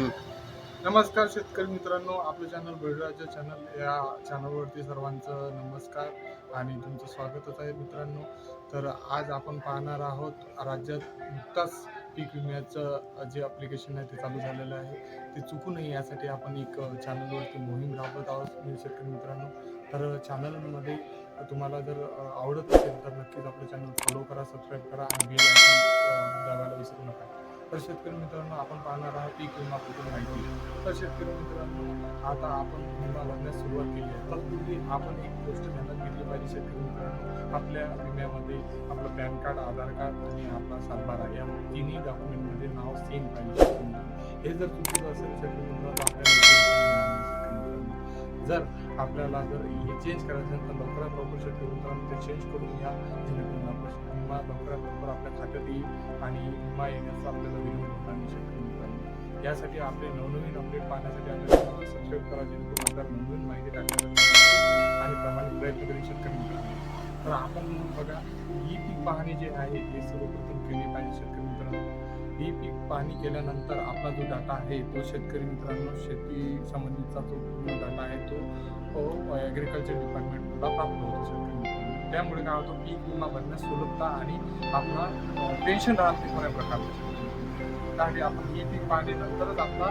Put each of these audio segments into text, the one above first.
नमस्कार शेतकरी मित्रांनो आपलं चॅनल बळीराजा चॅनल या चॅनलवरती सर्वांचं नमस्कार आणि तुमचं स्वागतच आहे मित्रांनो. तर आज आपण पाहणार आहोत राज्यात नुकताच पीक विम्याचं जे अप्लिकेशन आहे ते चालू झालेलं आहे. ते चुकू नये यासाठी आपण एक चॅनलवरती मोहीम राबवत आहोत मी शेतकरी मित्रांनो. तर चॅनलमध्ये तुम्हाला जर आवडत असेल तर नक्कीच आपलं चॅनल फॉलो करा सबस्क्राईब करा आणि बेल आयकॉन दाबायला विसरू नका. तर शेतकरी मित्रांनो आपण पाहणार आहोत पीक विमा कुठून माहिती तर शेतकरी मित्रांनो आता आपण विमा भरण्यास सुरुवात केली आहे. तत्पूर्वी आपण एक गोष्ट ध्यानात घेतली पाहिजे शेतकरी मित्रांनो. आपल्या विम्यामध्ये आपलं पॅन कार्ड आधार कार्ड आणि आपला सातबारा या तिन्ही डॉक्युमेंटमध्ये नाव सेम पाहिजे हे जर चुकीचं असेल शेतकरी मित्रांनो आपल्याला जर आपल्याला जर हे चेंज करायचं असेल तर लवकरात लवकर शेतकरी मित्रांनो ते चेंज करून या. जेणेकरून लवकरात लवकर आपल्या खात्यात येईल आणि विमा येण्याचा आपल्याला विनंती होणार नाही यासाठी आपले नवनवीन अपडेट पाहण्यासाठी आपल्याला सबस्क्राईब करा जेणेकरून आपल्याला नवनवीन माहिती टाकण्यासाठी आणि प्रमाणित प्रयत्न करणे शेतकरी मित्रांनो. तर आपण बघा ही पीक पाहणी जे आहे ते सर्वप्रथम केली पाहिजे शेतकरी मित्रांनो. ही पीक पाहणी केल्यानंतर आपला जो डाटा आहे तो शेतकरी मित्रांनो शेती संबंधीचा जो डाटा आहे तो ॲग्रिकल्चर डिपार्टमेंटला प्राप्त होतो शेतकरी मित्रांनो. त्यामुळे काय होतं पीक विमा भरण्यास सुलभता आणि आपला टेन्शन राहत नाही प्रकारचं. त्यासाठी आपण हे पीक पाहिल्यानंतरच आपला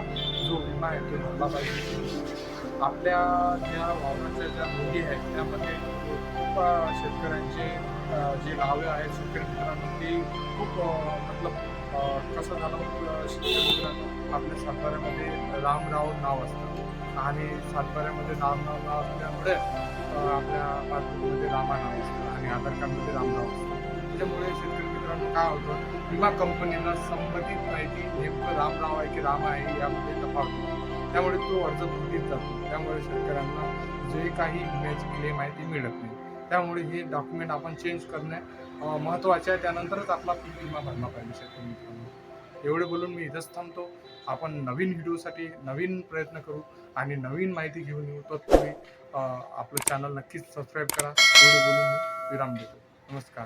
जो विमा आहे तो भरला पाहिजे. आपल्या ज्या वावराच्या ज्या नोंदी आहेत त्यामध्ये खूप शेतकऱ्यांचे जे नावे आहेत शेतकरी मित्रांनो ते खूप मतलब कसं झालं शेतकरी मित्रांनो आपल्या सातबाऱ्यामध्ये रामराव नाव असतं. आणि सातबाऱ्यामध्ये राम नाव असल्यामुळे आपल्या पासबुकमध्ये रामा नाव असतं आणि आधार कार्डमध्ये रामनाव असतं. त्याच्यामुळे शेतकरी मित्रांनो काय होतं विमा कंपनीला संबंधित माहिती नेमकं रामराव आहे की राम आहे यामध्ये तपासतो होतो. त्यामुळे तो अर्ज त्रुटीत जातो. त्यामुळे शेतकऱ्यांना जे काही विम्याची क्लेम आहे ती मिळत नाही. त्यामुळे हे डॉक्युमेंट आपण चेंज करणे महत्त्वाचे आहे. त्यानंतरच आपला पीक विमा भरला पाहिजे शेतकरी मित्रांनो. एवढे बोलून मी इथंच थांबतो. आपण नवीन व्हिडिओसाठी नवीन प्रयत्न करू आणि नवीन माहिती घेऊन येऊ तत्पूर्वी तुम्ही आपलं चॅनल नक्कीच सबस्क्राईब करा. एवढे बोलून मी विराम देतो. नमस्कार.